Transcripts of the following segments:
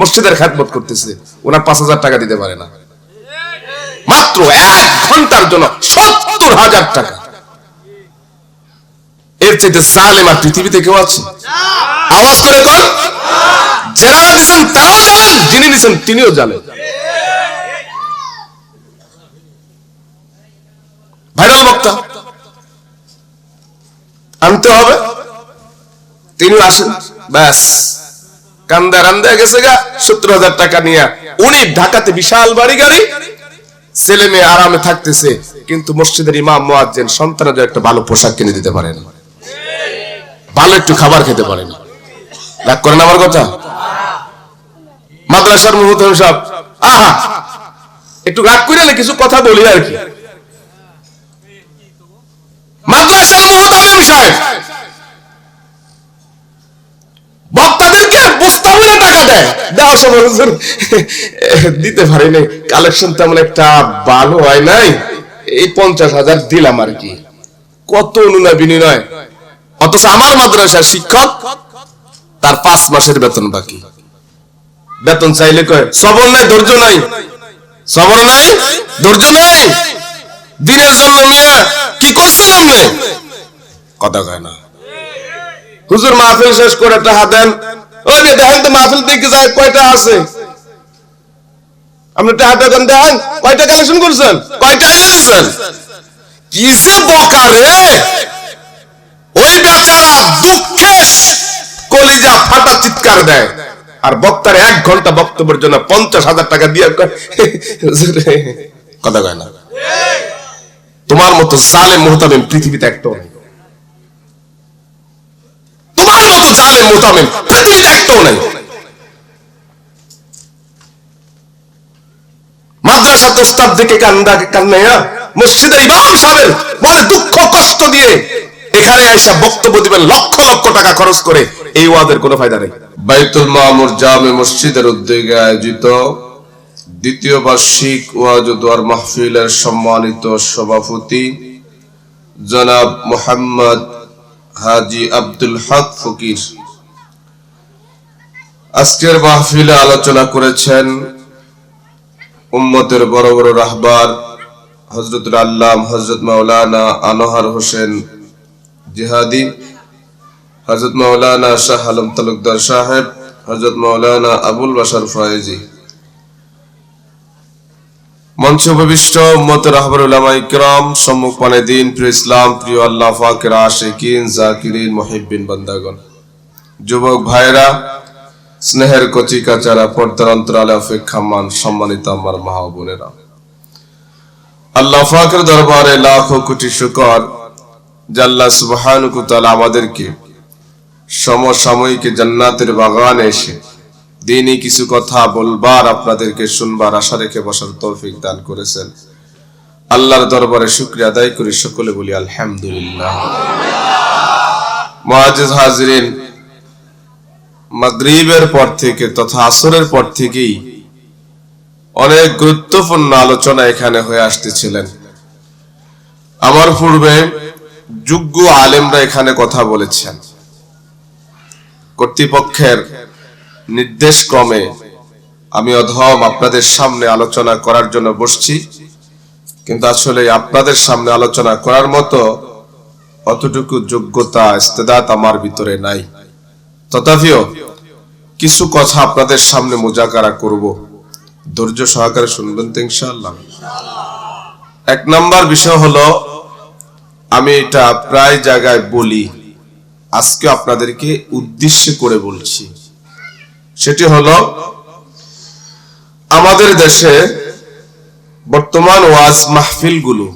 মসজিদের খ্যাতমত করতেছে। ওনার পাঁচ হাজার টাকা দিতে পারে না। মাত্র এক ঘণ্টার জন্য সত্তর হাজার টাকা। এর চাইতে জালেম আর পৃথিবীতে কেউ আছে? আওয়াজ করে কর যারা দিচ্ছেন তারাও জানেন যিনি নিছেন তিনিও জানেন ভাইরাল বক্তা, আনতে হবে। তিনি আসেন। ব্যাস। কান্দা রান্দা গেছে গা, সত্তর হাজার টাকা নিয়ে। উনি ঢাকাতে বিশাল বাড়ি গাড়ি, ছেলে মেয়ে আরামে থাকতেছে, কিন্তু মসজিদের ইমাম, মোয়াজ্জেন সন্তানের একটা ভালো পোশাক কিনে দিতে পারে না ভালো একটু খাবার খেতে পারে না রাগ করেন আমার কথা? মাদ্রাসার মুহূর্ত সব, আহা! একটু রাগ করে না কিছু কথা বলি আর কি? মাদ্রাসার মুহতামিম সাহেব বক্তাদেরকে বস্তা মিলে টাকা দেয় দেওয়ার দিতে পারি নাই। কালেকশন তেমন একটা ভালো হয় নাই। এই পঞ্চাশ হাজার দিলাম আর কি। কত বিনিময় অথচ আমার মাদ্রাসার শিক্ষক, তার পাঁচ মাসের বেতন বাকি। বেতন চাইলে কয় সবর নাই, ধৈর্য নাই। সবর নাই, ধৈর্য নাই। দিনের জন্য মিয়া কি করছেন আপনি কথা কয় না। হুজুর মাহফিল শেষ করে টাকা দেন। ওই যে দেখেন তো মাহফিল দেখে যায় কয়টা আছে? আপনি দেখেন কয়টা কালেকশন করছেন কয়টা এনেছেন কি যে বকা ওই বেচারা দুঃখে কলিজা ফাটা চিৎকার দেয়। আর বক্তার এক ঘণ্টা বক্তব্যের জন্য পঞ্চাশ হাজার টাকা দিয়ে কথা কয় না। তোমার মতো জালেম মোহতামিম পৃথিবীতে একটাও নেই তোমার মতো জালেম মোহতামিম পৃথিবীতে একটাও নেই। মাদ্রাসা তোস্তাদ দিকে কান্দা, কান্নাইয়া মসজিদের ইমাম সাহেবের মনে দুঃখ, কষ্ট দিয়ে এখানে এসে বক্তব্য দিবেন, লক্ষ লক্ষ টাকা খরচ করে। এই ওয়াদের কোনো ফায়দা নেই। বাইতুল মামুর জামে মসজিদের উদ্যোগে আয়োজিত দ্বিতীয় বার্ষিক ওয়াজ দোয়ার মাহফিলের সম্মানিত সভাপতি জনাব মোহাম্মদ হাজি আব্দুল হক ফকির। আজকের মাহফিলে আলোচনা করেছেন উম্মতের বড় বড় রাহবার হজরতুল আল্লাম হজরত মাওলানা আনোয়ার হোসেন জিহাদি হজরত মৌলানা শাহ আলম তালুকদার সাহেব হজরত মৌলানা আবুল বাসার ফয়েজি। মঞ্চ উপবিষ্ট উম্মত রাহবর উলামা ইকরাম সম্মুখ পানে দিন, প্রিয় ইসলাম, প্রিয় আল্লাহ ফাকের আশিকিন, জাকিরিন, মুহিব্বিন, বান্দাগণ। যুবক ভাইরা স্নেহের কচি কাচারা পর্দার অন্তরালে অপেক্ষামান সম্মানিত আমার মা বোনেরা। আল্লাহ ফাকের দরবারে লাখো কোটি শুকর জাল্লা সুবহানুকু আমাদেরকে সমসাময়িক জান্নাতের বাগানে এসে দিনই কিছু কথা বলবার, আপনাদেরকে শুনবার আশা রেখে বসার তৌফিক দান করেছেন। আল্লাহর দরবারে শুক্রিয়া আদায় করি, সকলে বলি আলহামদুলিল্লাহ। মুআজ্জিজ হাজিরিন, মাগরিবের পর থেকে তথা আসরের পর থেকেই অনেক গুরুত্বপূর্ণ আলোচনা এখানে হয়ে আসতেছিলেন। আমার পূর্বে যোগ্য আলেমরা এখানে কথা বলেছেন। কর্তৃপক্ষের নির্দেশ ক্রমে আমি অধম আপনাদের সামনে আলোচনা করার জন্য বসছি। কিন্তু আসলে আপনাদের সামনে আলোচনা করার মতো অতটুকু যোগ্যতা, ইস্তেদাত আমার ভিতরে নাই। তথাপিও কিছু কথা আপনাদের সামনে মোজাকারা করব। ধৈর্য সহকারে শুনবেন তো ইনশাআল্লাহ। এক নাম্বার বিষয় হলো, আমি এটা প্রায় জায়গায় বলি, আজকে আপনাদেরকে উদ্দেশ্য করে বলছি। সেটি হলো, আমাদের দেশে বর্তমান ওয়াজ মাহফিলগুলো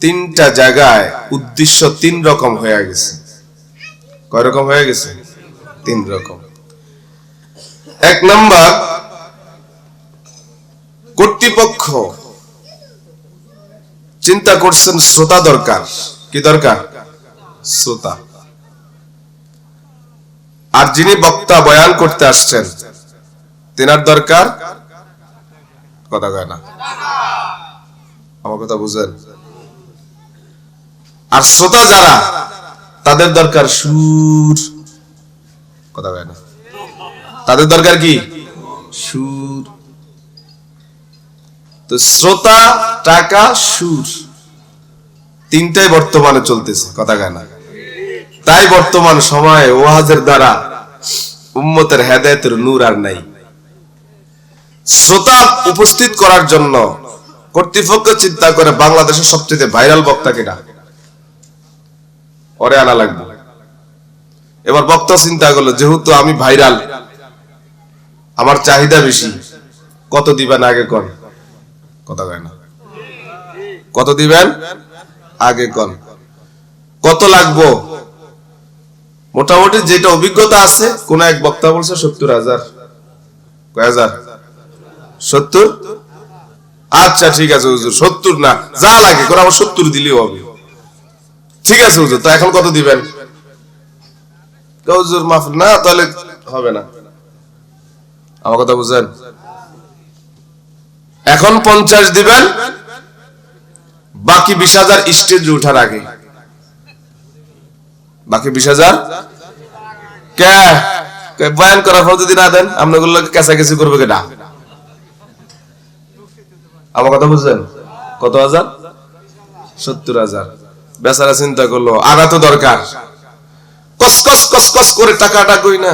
তিনটা জায়গায় উদ্দেশ্য তিন রকম হয়ে গেছে। কয় রকম হয়ে গেছে? তিন রকম। এক নাম্বার, কর্তৃপক্ষ চিন্তা করছেন শ্রোতা দরকার। কি দরকার? শ্রোতা। আর যিনি বক্তা বয়ান করতে আসছেন, তেনার দরকার কথা কয় না। আমার কথা বুঝেন? আর শ্রোতা যারা, তাদের দরকার সুর। কথা কয় না। তাদের দরকার কি? সুর। তো শ্রোতা, টাকা, সুর, তিনটাই বর্তমানে চলতেছে। কথা গায় না। তাই বর্তমান সময়ে ওয়াজের দ্বারা উম্মতের হেদায়তের নূর আর নাই। শ্রোতা উপস্থিত করার জন্য কর্তৃপক্ষ চিন্তা করে বাংলাদেশের সবচেয়ে ভাইরাল বক্তা কিনা ওরে আনা লাগবে। এবার বক্তা চিন্তা করল, যেহেতু আমি ভাইরাল, আমার চাহিদা বেশি, কত দিবেন আগে কন? কথা কয় না। কত দিবেন? আগে কন। কত লাগবো? মোটামুটি যেটা অভিজ্ঞতা আছে, কোন এক বক্তা বলছে সত্তর হাজার। সত্তর? আচ্ছা ঠিক আছে, হুজুর, সত্তর না, যা লাগে, করে আমার সত্তর দিলেও হবে। ঠিক আছে, হুজুর, তো এখন কত দিবেন? হুজুর, মাফ, না, তাহলে হবে না। আমার কথা বুঝেন এখন পঞ্চাশ দিবেন, বাকি বিশ হাজার স্টেজ উঠার আগে। বাকি বিশ হাজার? কে? বয়ান করার পর যদি না দেন আপনাগুলো কেঁচাকেচি করবে কেটা আমার কথা বুঝলেন কত হাজার? সত্তর হাজার। বেচারা চিন্তা করল, আগা তো দরকার। কস কস কস কস করে টাকাটা কই না?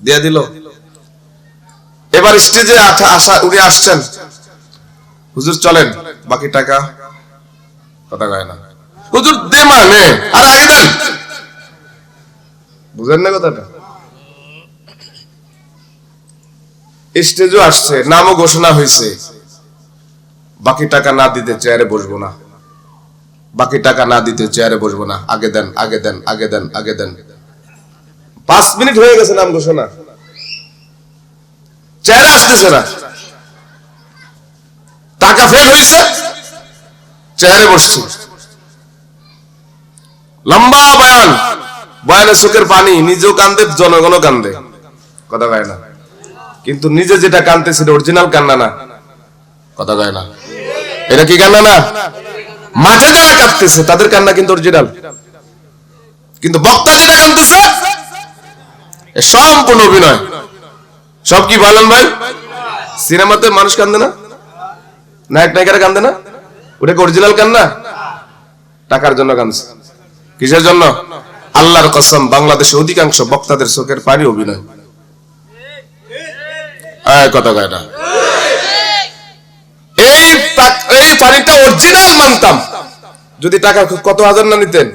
দিয়ে দিল। এবার স্টেজে আসা উনি আসছেন। হুজুর চলেন, বাকি টাকা। কথা কয় না। হুজুর, দে মানে আর, আগে দেন। বুঝেন না কথাটা? স্টেজও আসছে, নামও ঘোষণা হয়েছে। বাকি টাকা না দিতে চেয়ারে বসবো না। বাকি টাকা না দিতে চেয়ারে বসবো না। আগে দেন আগে দেন আগে দেন আগে দেন। পাঁচ মিনিট হয়ে গেছে নাম ঘোষণা। চেয়ারে আসতেছে না। টাকা ফেল হয়েছে চেয়ারে বসছে। লম্বা বয়ান। বয়ানে চোখের পানি নিজেও কান্দে, জনগণও কান্দে। কথা কয় না? কিন্তু নিজে যেটা কানতে সেটা অরিজিনাল কান্না না। কথা কয় না? এটা কি কান্না না? মাঠে যারা কাঁদতেছে, তাদের কান্না কিন্তু অরিজিনাল কিন্তু বক্তা যেটা কানতেছে এ সম্পূর্ণ অভিনয়। সব কি বলেন ভাই? সিনেমাতে মানুষ কান্দে না? নায়ক নায়িকারা কান্দে না? ওটা কি অরিজিনাল কান্না? টাকার জন্য কান্দছে কিসের জন্য? আল্লাহর কসম, বাংলাদেশে অধিকাংশ বক্তাদের চোখের পানি অভিনয়। এই পানিটা অরিজিনাল মানতাম। যদি টাকা কত হাজার না নিতেন?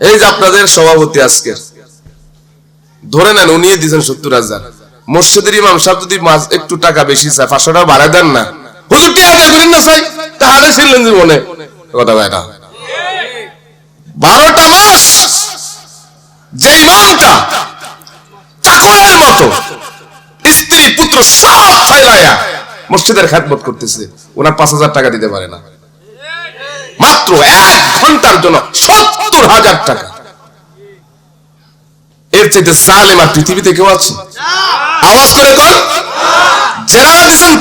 এই যে আপনাদের সভাপতি আজকের, ধরে নেন উনি দিয়েছেন সত্তর হাজার। মসজিদের ইমাম সাহেব যদি একটু টাকা বেশি চায়, পাঁচশো টাকা বাড়ায় দেন না। হুজুর কে আদায় করেন না চাই, তাহলে ছিলেন জীবনে। কথা বারোটা মাস যে মতো স্ত্রী পুত্র সব মসজিদের খ্যাতমত করতেছে, ওনার পাঁচ হাজার টাকা দিতে পারে না। মাত্র এক ঘণ্টার জন্য সত্তর হাজার টাকা। এর চাইতে জালেম আর পৃথিবীতে কেউ আছে? আওয়াজ করে কর যারা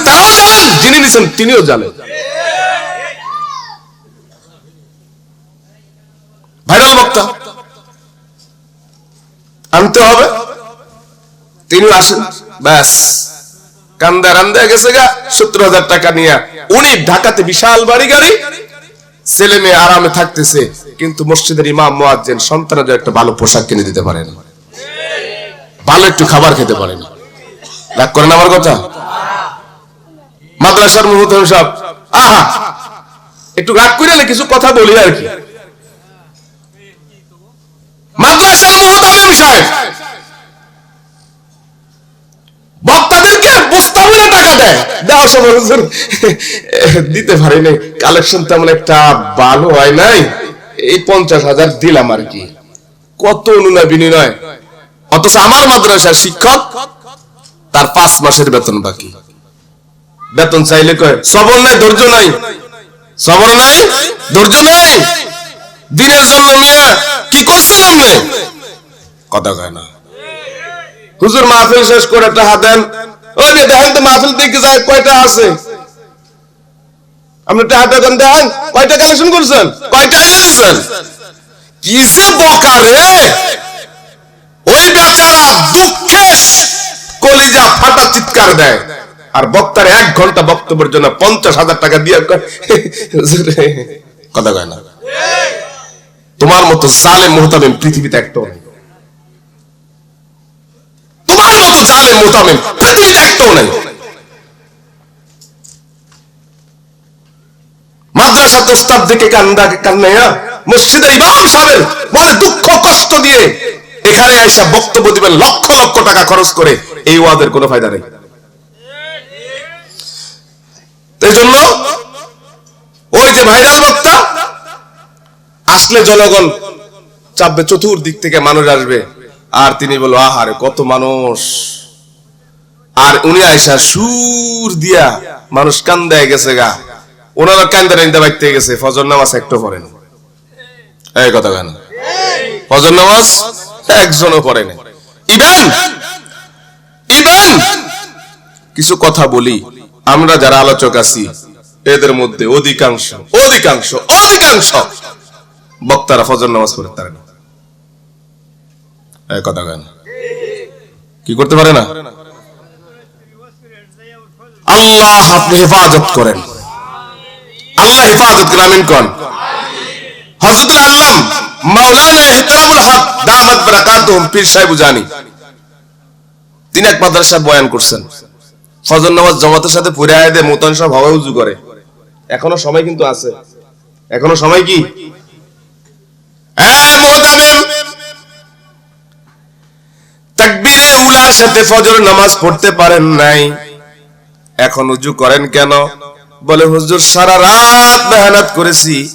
তারাও জানেন যিনি নিছেন তিনিও জানেন ভাইরাল বক্তা আনতে হবে। তিনি আসেন। ব্যাস। কান্দা রান্দা গেছে গা। সত্তর হাজার টাকা নিয়ে। উনি ঢাকাতে বিশাল বাড়ি গাড়ি। ছেলে মেয়ে আরামে থাকতেছে। কিন্তু মসজিদের ইমাম, মোয়াজ্জেন সন্তানদের একটা ভালো পোশাক কিনে দিতে পারেন। ভালো একটু খাবার খেতে পারেন। রাগ করেন আমার কথা? মাদ্রাসার মুহূর্ত সব। আহা! একটু রাগ করে না কিছু কথা বলি আর কি। মাদ্রাসার মুহতামিম সাহেব! দিতে পারিনি। কালেকশন তেমন একটা ভালো হয় নাই। এই পঞ্চাশ হাজার দিলাম আর কি। কত অনুনয় বিনিময়? অথচ আমার মাদ্রাসার শিক্ষক, তার পাঁচ মাসের বেতন বাকি। বেতন চাইলে কয় সবর নাই, ধৈর্য নাই। সবর নাই, ধৈর্য নাই। দিনের জন্য মিয়া, কি করছেন কথা কয় না। হুজুর মাহফিল শেষ করে টাকা দেন। ওই যে দেখেন তো মাহফিল দেখে যায় কয়টা আছে? আপনি টাকা দেন দেখেন কয়টা কালেকশন করছেন? কয়টা দিচ্ছেন কি যে বকা রে? বেচারা দুঃখে কলিজা ফাটা চিৎকার দেয়। আর বক্তার এক ঘণ্টা বক্তব্যের জন্য পঞ্চাশ হাজার টাকা দিয়ে কথা কয় না। তোমার মতো জালেম মোহতামিম পৃথিবীতে একটাও নেই তোমার মতো জালেম মোহতামিম পৃথিবীতে একটাও নেই। মাদ্রাসা দোস্তাব দিকে কান্দা কান্নাইয়া মসজিদের ইমাম সাহেব বলে দুঃখ, কষ্ট দিয়ে এখানে আইসা বক্তব্য দিবেন, লক্ষ লক্ষ টাকা খরচ করে। এই ওয়াদের কোনো ফায়দা নেই। এই জন্য ওই যে ভাইরাল বক্তা, আসলে জনগণ চাপবে, চতুর্দিক থেকে মানুষ আসবে। আর তিনি বলব আহারে, কত মানুষ। আর উনি আইসা সুর দিয়া মানুষ কান্দায় গেছে গা। ওনারা কান্দা নিন্দা বাইতে গেছে, ফজর নামাজ একটু পড়েন। এই কথা কেন ফজর নামাজ একজনও পড়ে না ইভেন! ইভেন! কিছু কথা বলি। আমরা যারা আলোচক আছি, এদের মধ্যে অধিকাংশ অধিকাংশ অধিকাংশ বক্তারা ফজর নামাজ পড়তে পারে না কি করতে পারে না? আল্লাহ আপনি হেফাজত করেন। আল্লাহ হেফাজত কন? হযরতুল আল্লাম মাওলানা হক দামাত পীর সাহেব জানি তিনি এক মাদ্রাসায় বয়ান করছেন। ফজর নামাজ জামাতের সাথে পড়ে আয় দে মোতান সব উজু করে। এখনও সময় কিন্তু আছে। এখনও সময় কি? হ্যাঁ মোহতামিম তাকবীরে উলার সাথে ফজর নামাজ পড়তে পারেন নাই। এখন উজু করেন কেন? বলে, হুজুর, সারা রাত মেহনত করেছি।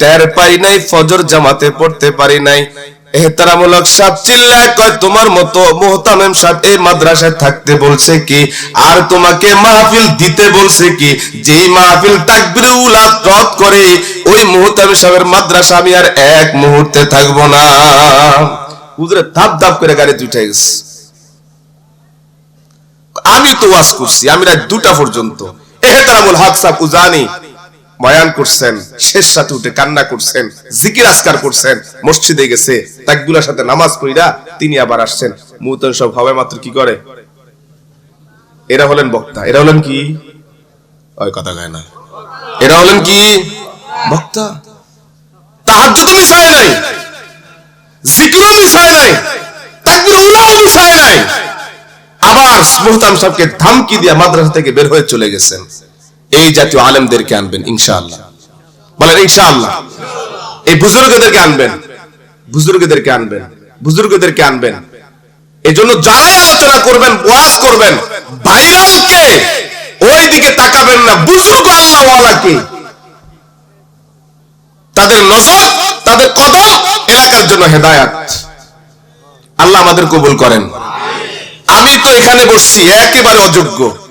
টের পাই নাই, ফজর জামাতে পড়তে পারি নাই। এহতারামূলক সাপ চিল্লায় কয়, তোমার মতো মোহতামেম সাহেব এই মাদ্রাসায় থাকতে বলছে কি? আর তোমাকে মাহফিল দিতে বলছে কি? যেই মাহফিল তাকবির উলাদ রদ করে, ওই মোহতামেম সাহেবের মাদ্রাসা আমি আর এক মুহূর্তে থাকব না। হুজুরে ধাপ ধাপ করে গাড়ি উঠে গেছে। আমি তো ওয়াজ করছি, আমি রাত দুটা পর্যন্ত। এহতারামুল হক সাহেব উজানি বয়ান করছেন, শেষ সাথে উঠে কান্না করছেন, জিকির আসকার করছেন, মসজিদে গেছে সাথে নামাজ পড়িরা তিনি আবার আসছেন। মুহূর্তে সব হবে মাত্র কি করে? এরা হলেন বক্তা, এরা হলেন কি? ওই কথা গায় না। এরা হলেন কি? বক্তা। মিশায় নাই। জিকিরও মিশায় নাই তাকবীর উলাও মিশায় নাই। আবার মুহতাম সাহেবকে ধামকি দিয়ে মাদ্রাসা থেকে বের হয়ে চলে গেছেন। এই জাতীয় আলেমদেরকে আনবেন, ইনশাআল্লাহ। বলেন, ইনশাআল্লাহ। এই বুজুর্গদেরকে আনবেন বুজুর্গদেরকে আনবেন বুজুর্গদেরকে আনবেন। এই জন্য যারাই আলোচনা করবেন করবেন ভাইরালকে ওই দিকে তাকাবেন না, বুজুর্গ আল্লাহওয়ালাকে তাদের নজর, তাদের কদম এলাকার জন্য হেদায়াত। আল্লাহ আমাদের কবুল করেন। আমি তো এখানে বসছি একেবারে অযোগ্য।